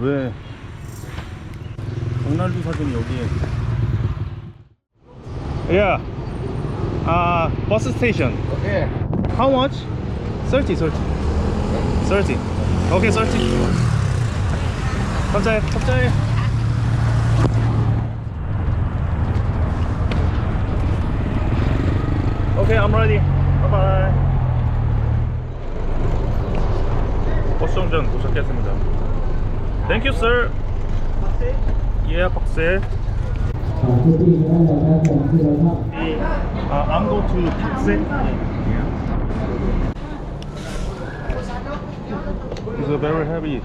왜 ronaldo 사진이 여기에 Yeah. Uh, bus station. Okay. How much? 30, 30. 30. Okay, 30. 갑자기, 갑자기. Okay, I'm ready. Bye bye. 버스 정전 도착했습니다. Thank you, sir. Yeah, 박세. Uh, I'm going to Pakse. It's very heavy.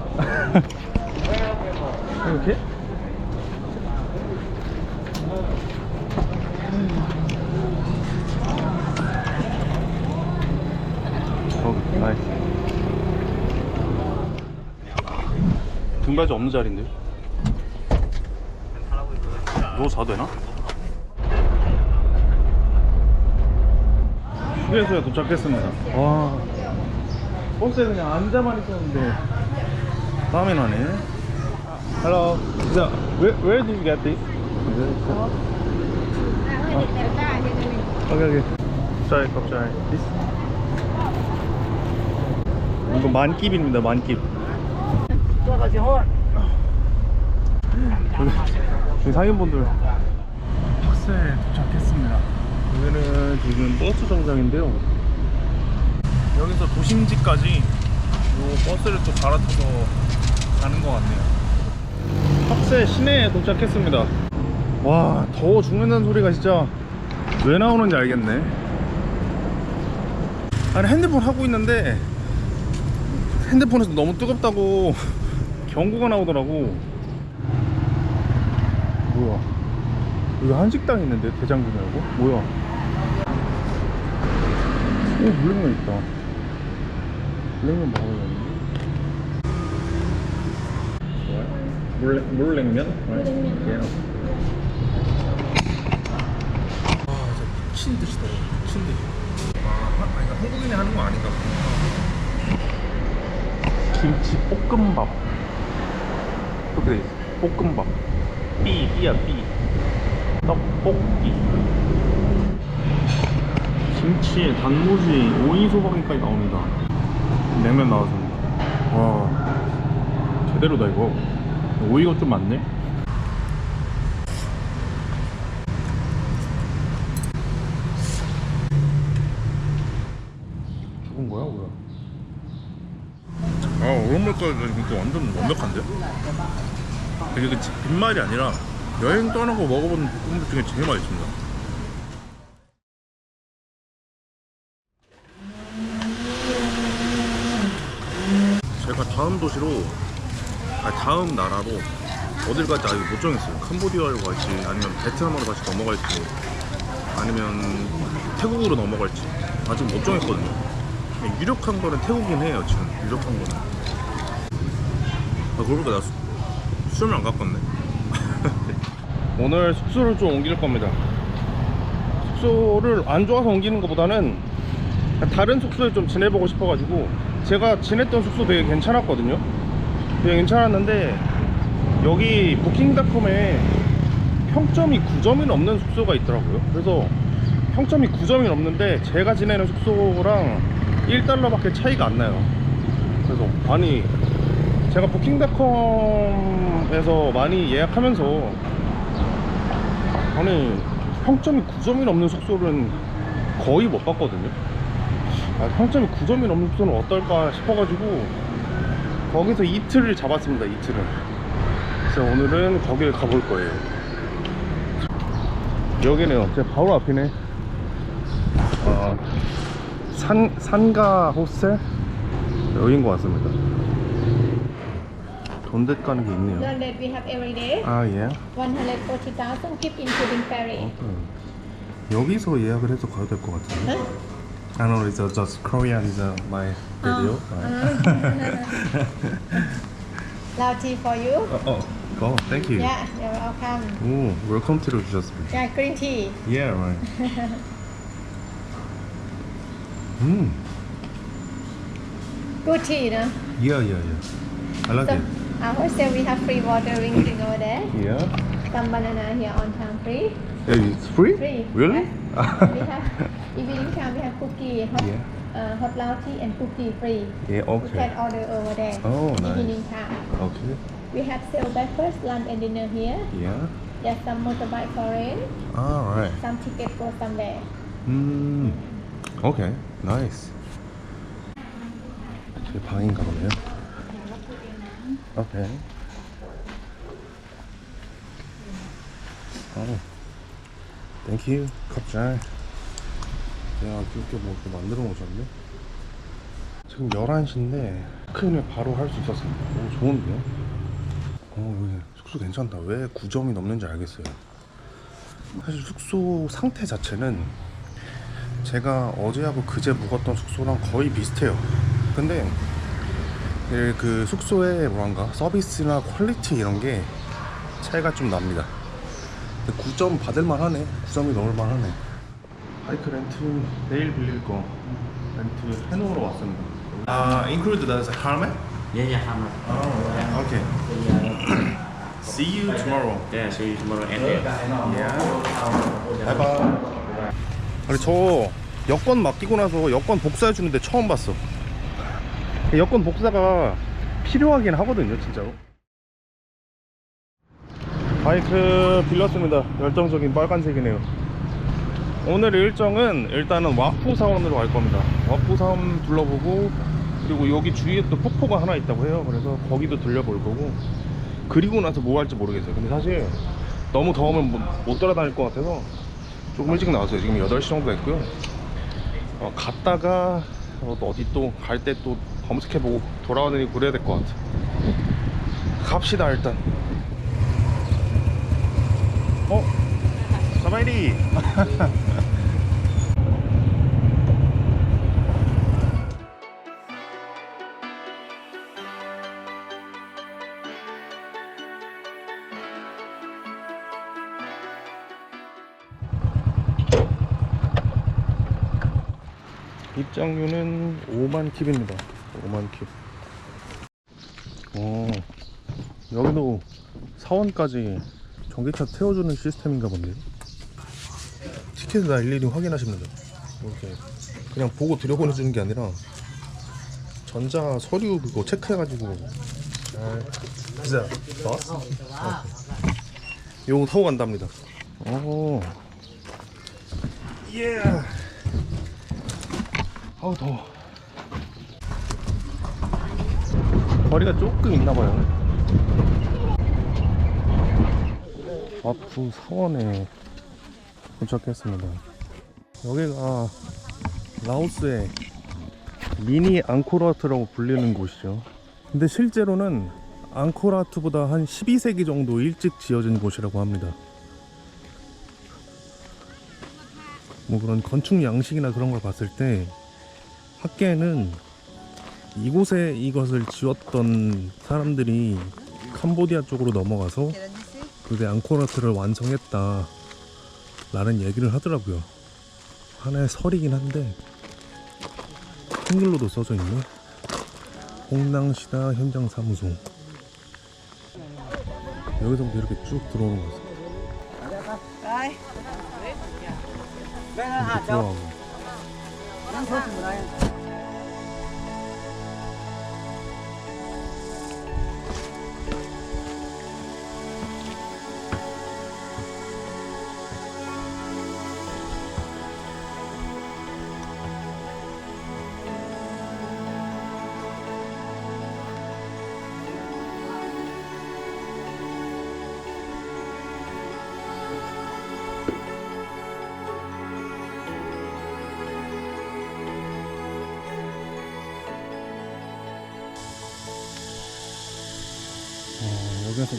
okay. 등받이 없는 자리인데? 너 자도 되나? 휴게소에 도착했습니다. 와, 버스에 그냥 앉아만 있었는데 땀이 나네. Hello. So, where, where did you get this? Okay, okay. 갑자기, 갑자기. This? 이거 만깁입니다, 만깁. 여기, 여기 상인분들 박스에 도착했습니다. 여기는 지금 버스 정장인데요. 여기서 도심지까지 요 버스를 또 갈아타서 가는 것 같네요. 박스 시내에 도착했습니다. 와 더워 죽는다는 소리가 진짜 왜 나오는지 알겠네. 아니 핸드폰 하고 있는데 핸드폰에서 너무 뜨겁다고 경고가 나오더라고. 뭐야? 여기 한식당 있는데 대장금이라고? 뭐야? 오 물냉면 있다. 물냉면 먹어야겠네. 물냉 물냉면? 물냉면. 아 진짜 미친 듯이더라고. 미친 듯이. 아, 한- 아니, 한국인이 하는 거 아닌가? 김치 볶음밥. 그래 볶음밥. 삐 삐야 삐. 떡볶이. 김치에 단무지, 오이 소박이까지 나옵니다. 냉면 나왔습니다. 와 제대로다 이거. 오이가 좀 많네. 죽은 거야 뭐야? 아 오른물까지 진짜 완전 완벽한데? 이게 그 빈말이 아니라 여행 떠나고 먹어본 볶음밥 중에 제일 맛있습니다. 제가 다음 도시로 아니 다음 나라로 어딜 갈지 아직 못 정했어요. 캄보디아로 갈지 아니면 베트남으로 다시 넘어갈지 아니면 태국으로 넘어갈지 아직 못 정했거든요. 유력한 거는 태국이긴 해요 지금 유력한 거는. 아 그러니까 나 수, 수염을 안 깎았네. 오늘 숙소를 좀 옮길 겁니다. 숙소를 안 좋아서 옮기는 것보다는 다른 숙소에 좀 지내보고 싶어가지고 제가 지냈던 숙소 되게 괜찮았거든요. 되게 괜찮았는데 여기 부킹닷컴에 평점이 9점이 넘는 숙소가 있더라고요. 그래서 평점이 9점이 넘는데 제가 지내는 숙소랑 1달러밖에 차이가 안 나요. 그래서 아니 제가 부킹닷컴에서 많이 예약하면서 아니 평점이 9점이 넘는 숙소는 거의 못 봤거든요. 아, 평점이 9점이 넘는 숙소는 어떨까 싶어가지고 거기서 이틀을 잡았습니다. 이틀을. 그래서 오늘은 거기를 가볼 거예요. 여기네요. 제 바로 앞이네. 어, 산 산가 호스텔 여기인 것 같습니다. 돈데 가는 게 있네요. The rate we have every day, 아 예. 140,000 keep including ferry. 오케이. 여기서 예약을 해서 가야 될 것 같은데. Huh? I know it's uh, just Korean is uh, my video. Lao tea for you. 어, 어, go. Thank you. Yeah, you're welcome. 오, 웰컴티를 주셨습니다. Yeah, green tea. Yeah, right. 음, Good tea, no? yeah, yeah, yeah. I like So, it. Our hostel we have free water drinking over there. Yeah. Some banana here on time free. It's free? Free. Really? We have evening time we have cookie, hot, Yeah. uh, hot tea and cookie free. yeah, You okay. can order over there. Oh, nice. Evening time. Okay. We have sale breakfast, lunch and dinner here. Yeah. There's some motorbike for rent. Alright. Some ticket go somewhere. 음. Okay. Nice. 제 방인가 보네요. 땡큐. 컵잘. 야, 귀엽게 뭐 이렇게 만들어 놓으셨네. 지금 11시인데 체크인을 바로 할 수 있었습니다. 오, 좋은데요? 어, 여기 숙소 괜찮다. 왜 9점이 넘는지 알겠어요. 사실 숙소 상태 자체는 제가 어제하고 그제 묵었던 숙소랑 거의 비슷해요. 근데 그- 그 숙소의 뭐랄까 서비스나 퀄리티 이런 게 차이가 좀 납니다. 9점 받을만 하네. 9점이 넘을만 하네. 바이크 렌트 내일 빌릴 거 렌트 해놓으러 왔습니다. 아, include the helmet? Yeah, yeah. Oh, okay. See you tomorrow. Yeah, see you tomorrow at eight. 바이바이. 아니 저 여권 맡기고 나서 여권 복사해 주는데 처음 봤어. 여권 복사가 필요하긴 하거든요, 진짜로. 바이크 빌렸습니다. 열정적인 빨간색이네요. 오늘 일정은 일단은 와프 사원으로 갈 겁니다. 와프 사원 둘러보고 그리고 여기 주위에 또 폭포가 하나 있다고 해요. 그래서 거기도 들려볼 거고 그리고 나서 뭐 할지 모르겠어요. 근데 사실 너무 더우면 못, 못 돌아다닐 것 같아서 조금 일찍 나왔어요. 지금 8시 정도 됐고요. 어, 갔다가 어, 또 어디 또 갈 때 또 검색해보고 돌아오느니 그래야 될 것 같아. 갑시다 일단. 어? 사바이리. 입장료는 5만 킵입니다. 5만 킵. 어, 여기도 사원까지 전기차 태워주는 시스템인가 본데요. 티켓을 다 일일이 확인하시면 돼요. 이렇게 그냥 보고 들여보내주는 게 아니라 전자 서류 그거 체크해가지고 잘. 진짜 버스? 요거 타고 간답니다. 오. 예. 아우 더워 거리가 조금 있나봐요. 와프 사원에 도착했습니다. 여기가 라오스의 미니 앙코르와트라고 불리는 곳이죠. 근데 실제로는 앙코르와트보다 한 12세기 정도 일찍 지어진 곳이라고 합니다. 뭐 그런 건축 양식이나 그런 걸 봤을 때 학계에는 이곳에 이것을 지었던 사람들이 캄보디아 쪽으로 넘어가서 그게 앙코르와트를 완성했다 라는 얘기를 하더라고요. 하나의 설이긴 한데 한글로도 써져 있네. 홍낭시다 현장 사무소. 여기서부터 이렇게 쭉 들어오는 거 같아요 이렇게 들어가고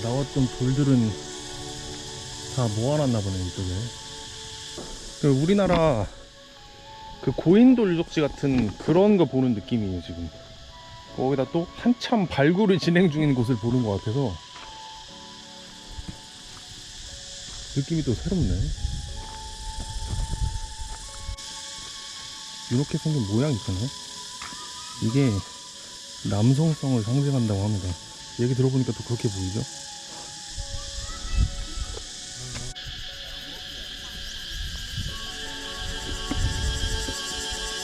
나왔던 돌들은 다 모아놨나 보네 이쪽에. 그 우리나라 그 고인돌 족지 같은 그런 거 보는 느낌이에요 지금. 거기다 또 한참 발굴이 진행 중인 곳을 보는 것 같아서 느낌이 또 새롭네. 이렇게 생긴 모양이 있잖아요 이게 남성성을 상징한다고 합니다. 얘기 들어보니까 또 그렇게 보이죠?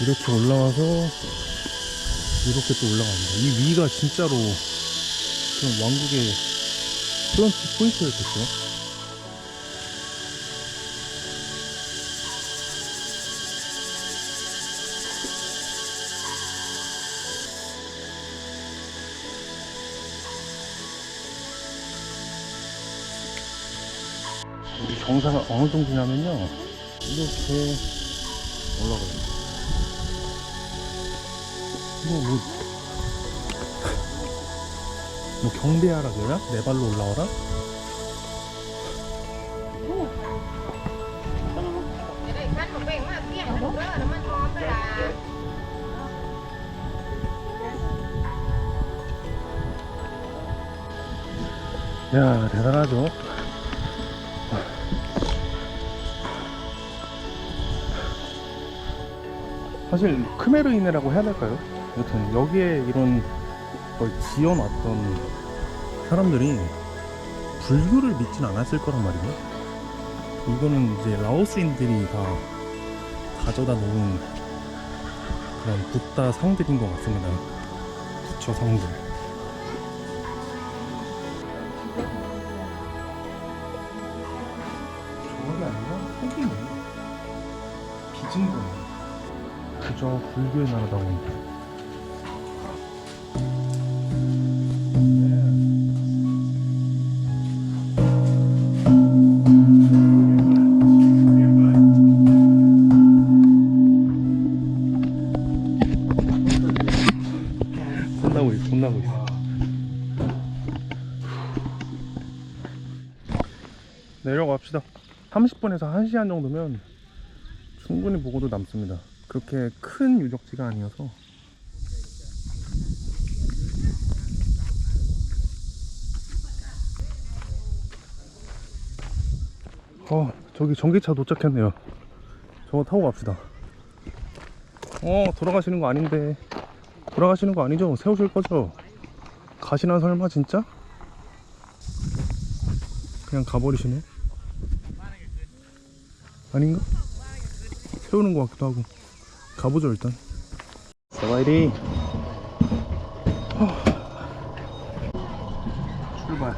이렇게 올라와서 이렇게 또 올라갑니다. 이 위가 진짜로 그냥 왕국의 프런트 포인트였겠죠? 여기 경사가 어느 정도냐면요. 이렇게 올라가요. 뭐, 뭐, 뭐 경배하라 그래야? 네 발로 올라와라? 야 대단하죠. 사실 크메르인이라고 해야 될까요? 여튼 여기에 이런 걸 지어놨던 사람들이 불교를 믿진 않았을 거란 말이에요. 이거는 이제 라오스인들이 다 가져다 놓은 그런 붓다 상들인 것 같습니다. 부처 상들. 저게 아니라 속이네. 빚은 거네. 그저 불교의 나라다운. 혼 30분에서 1시간 정도면 충분히 보고도 남습니다. 그렇게 큰 유적지가 아니어서 어 저기 전기차 도착했네요. 저거 타고 갑시다. 어 돌아가시는 거 아닌데 돌아가시는 거 아니죠? 세우실 거죠? 가시나 설마 진짜? 그냥 가버리시네. 아닌가? 세우는 것 같기도 하고. 가보죠 일단. 사바이리. 출발.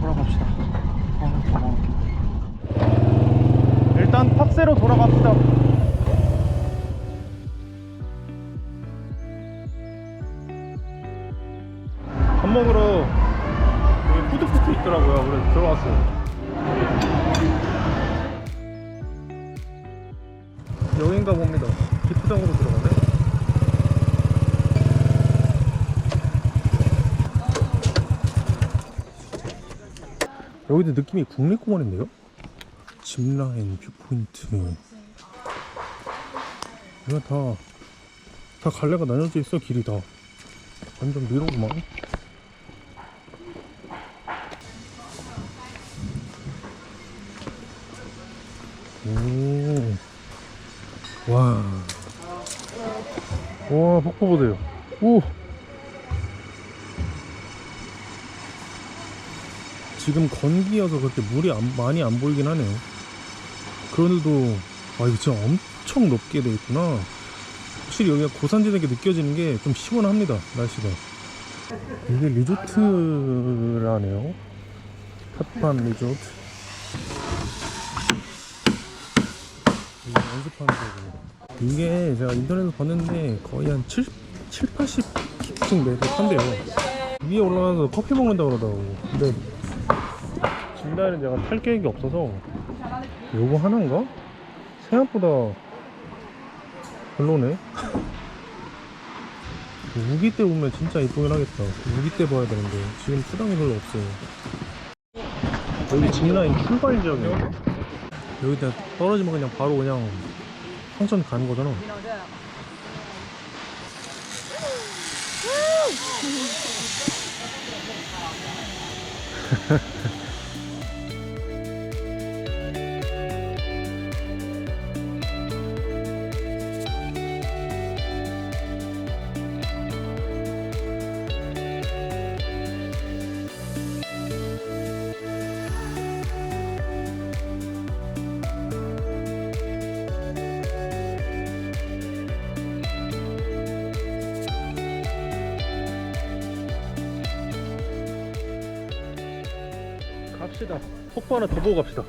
돌아갑시다. 아. 일단 팍세로 돌아갑시다 여기도 느낌이 국립공원인데요? 짚라인, 뷰포인트. 이거 다, 다 갈래가 나뉘어져 있어, 길이 다. 완전 미로구만. 오. 와. 와, 폭포 보세요. 오. 지금 건기여서 그렇게 물이 안- 많이 안 보이긴 하네요. 그런데도, 아, 이거 진짜 엄청 높게 돼 있구나. 확실히 여기가 고산지대게 느껴지는 게 좀 시원합니다, 날씨가. 이게 리조트라네요. 핫반 리조트. 이게 연습하는 거고. 이게 제가 인터넷에서 봤는데 거의 한 7, 7 80층 내서 한대요. 위에 올라가서 커피 먹는다고 그러더라고. 근데 뺀다 했는데 제가 탈 계획이 없어서. 요거 하나인가? 생각보다 별로네. 우기 때 보면 진짜 이쁘긴 하겠다. 우기 때 봐야 되는데 지금 수당이 별로 없어요. 여기 진라인 출발 지역이요. 여기 그냥 떨어지면 그냥 바로 그냥 성천 가는 거잖아. 갑시다. 폭포 하나 더 보고 갑시다.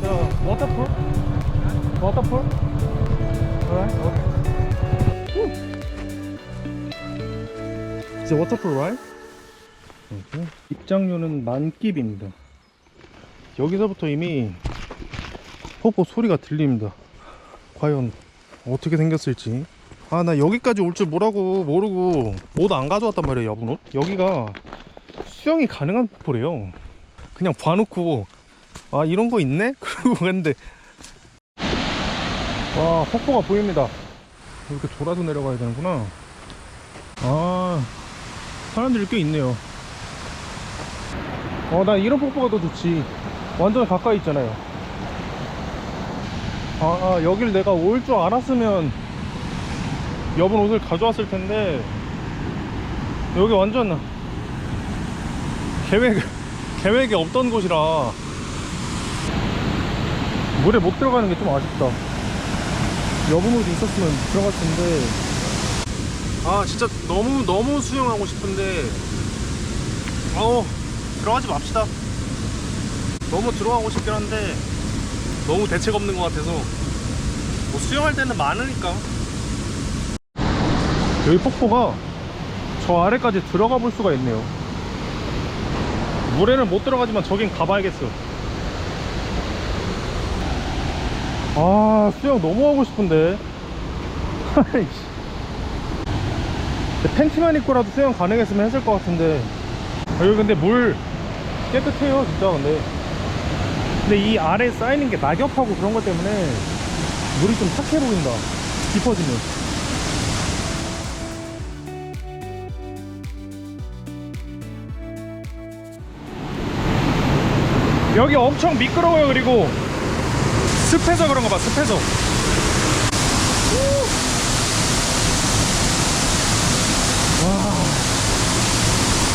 자, 워터풀? 워터풀? Alright. 입장료는 만깁입니다. 여기서부터 이미 폭포 소리가 들립니다. 과연 어떻게 생겼을지. 아, 나 여기까지 올 줄 뭐라고 모르고 옷 안 가져왔단 말이에요, 여분 옷. 여기가 수영이 가능한 폭포래요. 그냥 봐놓고 아 이런 거 있네? 그러고 갔는데 와 폭포가 보입니다. 이렇게 돌아서 내려가야 되는구나. 아 사람들이 꽤 있네요. 어, 난 이런 폭포가 더 좋지. 완전 가까이 있잖아요. 아, 여길 내가 올 줄 알았으면 여분 옷을 가져왔을 텐데, 여기 완전 계획, 계획이 없던 곳이라 물에 못 들어가는 게 좀 아쉽다. 여분 옷이 있었으면 들어갈 텐데, 아, 진짜 너무, 너무 수영하고 싶은데, 어우, 들어가지 맙시다. 너무 들어가고 싶긴 한데 너무 대책 없는 것 같아서. 뭐 수영할 때는 많으니까. 여기 폭포가 저 아래까지 들어가 볼 수가 있네요. 물에는 못 들어가지만 저긴 가봐야겠어. 아 수영 너무 하고 싶은데. 팬티만 입고라도 수영 가능했으면 했을 것 같은데. 아, 여기 근데 물 깨끗해요 진짜 근데 근데 이 아래 쌓이는 게 낙엽하고 그런 것 때문에 물이 좀 탁해 보인다. 깊어지면. 여기 엄청 미끄러워요 그리고. 습해서 그런가 봐 습해서.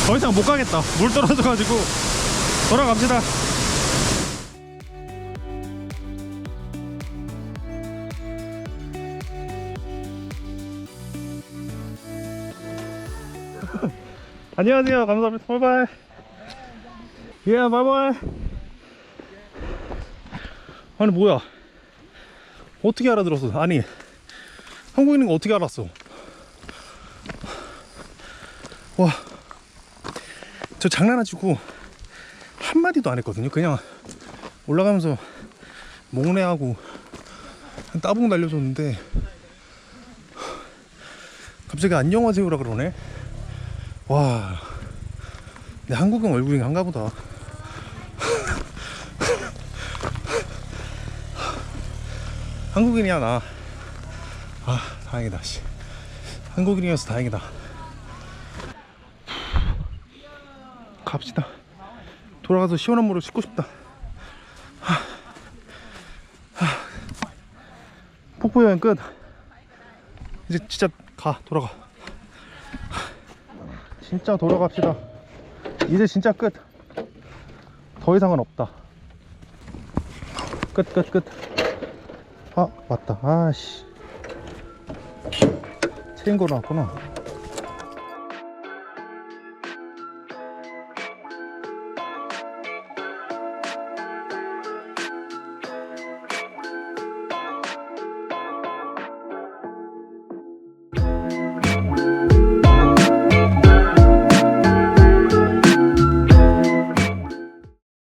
더 이상 못 가겠다. 물 떨어져가지고. 돌아갑시다 안녕하세요. 감사합니다. 바이바이. 예 바이바이. 아니 뭐야? 어떻게 알아들었어? 아니 한국인인 거 어떻게 알았어? 와. 저 장난하시고 한마디도 안 했거든요. 그냥 올라가면서 목례하고 따봉 날려줬는데 갑자기 안녕하세요라 그러네 와, 내 한국인 얼굴이 한가 보다. 한국인이야, 나. 아, 다행이다, 씨. 한국인이어서 다행이다. 갑시다. 돌아가서 시원한 물을 씻고 싶다. 폭포 여행 끝. 이제 진짜 가, 돌아가. 진짜 돌아갑시다. 이제 진짜 끝. 더 이상은 없다. 끝, 끝, 끝. 아, 맞다. 아씨. 체인 걸어놨구나.